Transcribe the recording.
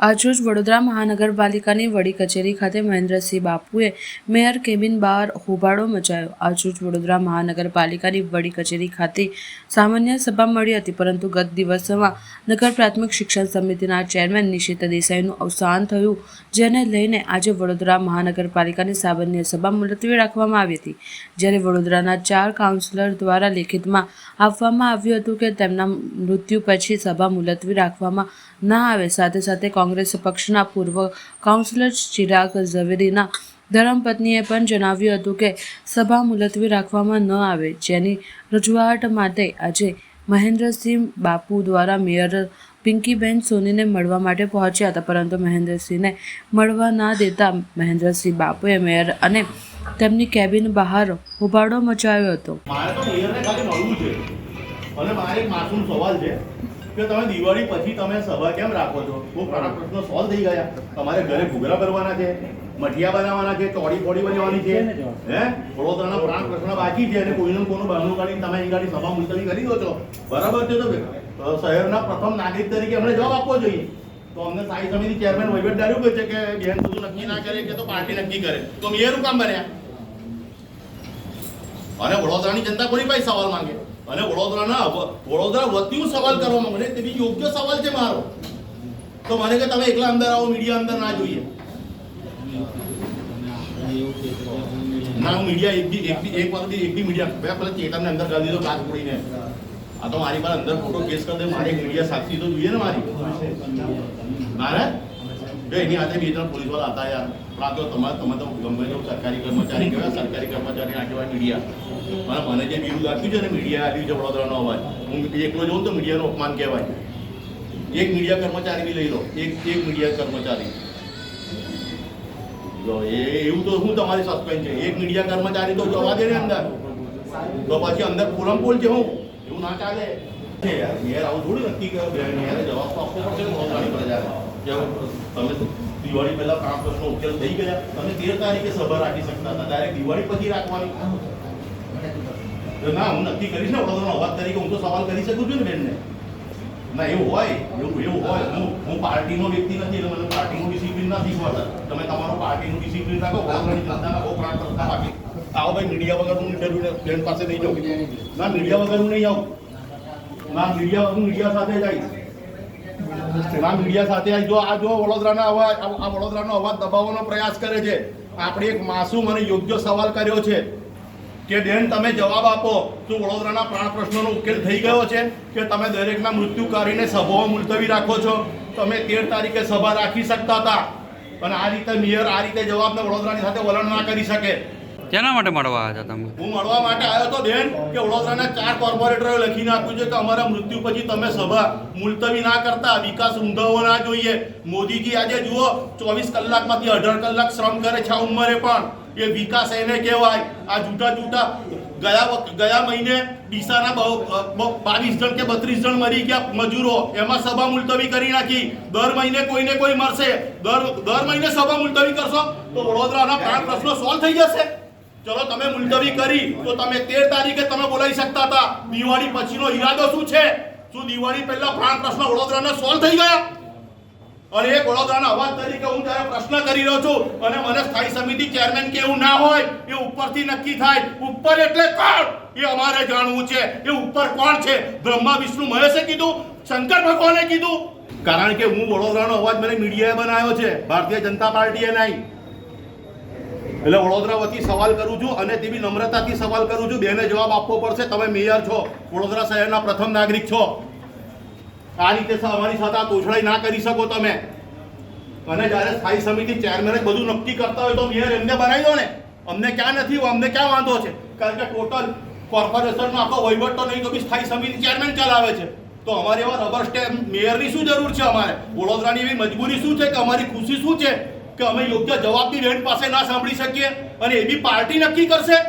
આજરોજ વડોદરા મહાનગરપાલિકાની વડી કચેરી ખાતે મહેન્દ્રસિંહ બાપુએ મેયર કેબિન બહાર હોબાળો મચાયો. આજરોજ વડોદરા મહાનગરપાલિકાની વડી કચેરી ખાતે સામાન્ય સભા મળી હતી, પરંતુ ગત દિવસોમાં નગર પ્રાથમિક શિક્ષણ સમિતિના ચેરમેન નિશિત દેસાઈનું અવસાન થયું, જેને લઈને આજે વડોદરા મહાનગરપાલિકાની સામાન્ય સભા મુલતવી રાખવામાં આવી હતી. જ્યારે વડોદરાના ચાર કાઉન્સિલર દ્વારા લેખિતમાં આપવામાં આવ્યું હતું કે તેમના મૃત્યુ પછી સભા મુલતવી રાખવામાં ના આવે, સાથે સાથે કોંગ્રેસ પક્ષના પૂર્વ કાઉન્સિલર ચિરાગ ઝવેરીના ધર્મપત્નીએ પણ જણાવ્યું હતું કે સભા મુલતવી રાખવામાં ન આવે, જેની રજૂઆત માટે આજે મહેન્દ્રસિંહ બાપુ દ્વારા મેયર પિંકીબેન સોનીને મળવા માટે પહોંચ્યા હતા. પરંતુ મહેન્દ્રસિંહને મળવા ના દેતા મહેન્દ્રસિંહ બાપુએ મેયર અને તેમની કેબિન બહાર હોબાળો મચાવ્યો હતો. મારે તો મેયરને ખાલી મળવું છે. અને મારે એક માસૂમ સવાલ છે. કે તમે દિવાળી પછી તમે સભા કેમ રાખો છો? બહુ ઘણા પ્રશ્નો સોલ્વ થઈ ગયા. તમારે ઘરે ઘૂઘરા ભરવાના છે મઠિયા બનાવવાના છે ચોડી ફોડી બનાવવાની છે હે? વડોદરાના પ્રાણ પ્રશ્ન બાકી છે અને કોઈનું કોનું બહાનું કાઢીને તમે અહીં ગાડી સભા મુલતવી કરી દો છો. બરાબર છે તો શહેરના પ્રથમ નાગરિક તરીકે અમને જવાબ આપવો જોઈએ. તો અમને સ્થાયી સમિતિ ચેરમેન વહીવટદાર એવું કહે છે કે બેન બધું નક્કી ના કરે કે તો પાર્ટી નક્કી કરે. તો મેયર શું કામ બન્યા? અને વડોદરાની જનતા કોની પાસે સવાલ માંગે? અને વડોદરાના વડોદરા વડોદરા વતીનું સવાલ કરવા માંગુ તે બી યોગ્ય સવાલ છે મારો. તો મને કે તમે એકલા અંદર આવો મીડિયા અંદર ના જોઈએ. ના, હું મીડિયા એક બી એક બી, એક વાર એક બી મીડિયા મેં પેલા ચેતનને અંદર કરી દીધો, કાચ પડીને આ તો મારી પાસે અંદર ફોટો કેસ કરી દે, મારે મીડિયા સાક્ષી તો જોઈએ ને મારી. મારે? જો એની હાથે બે ત્રણ પોલીસવાળા હતા યાર. પણ તો તમારે તમે તો ગમે તેવું સરકારી કર્મચારી કહેવાય, સરકારી કર્મચારી આગેવાય મીડિયા અને મને જે બિરુદ આપ્યું છે ને મીડિયા આપ્યું છે વડોદરાનો અવાજ. હું એકલો જોઉં તો મીડિયાનું અપમાન કહેવાય. એક મીડિયા કર્મચારી બી લઈ લો. એક એક મીડિયા કર્મચારી. જો એ એવું તો શું તમારી સસ્પેન્ડ છે. એક મીડિયા કર્મચારી તો જવા દે ને અંદર. તો પછી અંદર પૂરમપૂર છે હું. એવું ના ચાલે. યાર મેયર આવું થોડું નક્કી કર્યું. મેયરે જવાબ આપવો પડશે ને પ્રજાને. દિવાળી પહેલા પાંચ વર્ષનો ઉકેલ થઈ ગયા. તમે તેર તારીખે સભા રાખી શકતા હતા. ડાયરેક્ટ દિવાળી પછી રાખવાની ના, હું નક્કી કરીશ ને, વડોદરાનો અવાજ તરીકે હું તો સવાલ કરી શકું છું ને બેનને. ના, એવું હોય, એવું એવું હોય. હું હું પાર્ટીનો વ્યક્તિ નથી, એટલે મને પાર્ટીનું ડિસિપ્લિન નથી શીખવાડતા. તમે તમારું પાર્ટીનું ડિસિપ્લિન રાખો, વડોદરાની જનતા બહુ પ્રાણ પ્રશ્ન બાકી. આવો ભાઈ, મીડિયા વગર હું ઇન્ટરવ્યુ બેન પાસે નહીં જાઉં ના, મીડિયા વગર હું નહીં આવું. ના, મીડિયા હું મીડિયા સાથે જઈશ ના મીડિયા સાથે જો, આ જો વડોદરાના અવાજ આ વડોદરાનો અવાજ દબાવવાનો પ્રયાસ કરે છે. આપણે એક માસૂમ અને યોગ્ય સવાલ કર્યો છે કે, બેન, તમે જવાબ આપો. શું વડોદરાના પ્રાણ પ્રશ્નોનો ઉકેલ થઈ ગયો છે કે, તમે દરેકના મૃત્યુ કરીને સભાઓ મુલતવી રાખો છો? તમે તેર તારીખે સભા રાખી શકતા હતા. અને આ રીતે મેયર આ રીતે જવાબને વડોદરાની સાથે વલણ ના કરી શકે. કેના માટે મળવા હતા તમે? હું મળવા માટે આવ્યો હતો બેન, કે વડોદરાના ચાર કોર્પોરેટરોએ લખીને આપ્યું છે કે અમારા મૃત્યુ પછી તમે સભા મુલતવી ના કરતા, વિકાસ ઊંધાવો ના જોઈએ. મોદીજી આજે જુઓ, ચોવીસ કલાકમાંથી અઢાર કલાક શ્રમ કરે છે ઉંમરે પણ. એ વિકાસ એને કહેવાય. આ જૂઠા જૂઠા ગયા ગયા મહિને ડીસાના બાવીસ જણ કે બત્રીસ જણ મરી ગયા મજૂરો. એમાં સભા મુલતવી કરી નાખી. દર મહિને કોઈને કોઈ મરશે. દર દર મહિને સભા મુલતવી કરશો? તો વડોદરાના પ્રશ્નો સોલ્વ થઈ જશે. ચલો, તમે મુલતવી કરી, તો તમે તેર તારીખે તમે બોલાવી શકતા હતા. દિવાળી પછીનો ઈરાદો શું છે? શું દિવાળી પહેલા પ્રાણ પ્રશ્ન વડોદરાના સોલ્વ થઈ ગયા? અને એક વડોદરાના અવાજ તરીકે હું ત્યારે પ્રશ્ન કરી રહ્યો છું અને મને સ્થાયી સમિતિ ચેરમેન કે એવું ના હોય, એ ઉપરથી નક્કી થાય, ઉપર એટલે કોણ? એ અમારે જાણવું છે. એ ઉપર કોણ છે? બ્રહ્મા, વિષ્ણુ, મહેશે કીધું, શંકર ભગવાને કીધું. કારણ કે હું વડોદરાનો અવાજ મને મીડિયાએ બનાવ્યો છે. ભારતીય જનતા પાર્ટીએ નહીં. એટલે વડોદરા વતી સવાલ કરું છું અને તેવી નમ્રતાથી સવાલ કરું છું. બેને જવાબ આપવો પડશે. તમે મેયર છો. વડોદરા શહેરના પ્રથમ નાગરિક છો. આ રીતે અમારી સાથે તોછડાઈ ના કરી શકો તમે. અને જ્યારે સ્થાયી સમિતિ ચેરમેન બધું નક્કી કરતા હોય તો મેયર એમને બનાવી દો ને. અમને ક્યાં નથી અમને ક્યાં વાંધો છે? કારણ કે ટોટલ કોર્પોરેશનનો આખો વહીવટ તો નહીં, તો બી સ્થાયી સમિતિ ચેરમેન ચલાવે છે. તો અમારે એવા રબર સ્ટેમ્પ મેયરની શું જરૂર છે અમારે? વડોદરાની એવી મજબૂરી શું છે કે અમારી ખુશી શું છે? કે અમે યોગ્ય જવાબની બેન પાસે ના સાંભળી શકીએ અને એવી પાર્ટી નક્કી કરશે?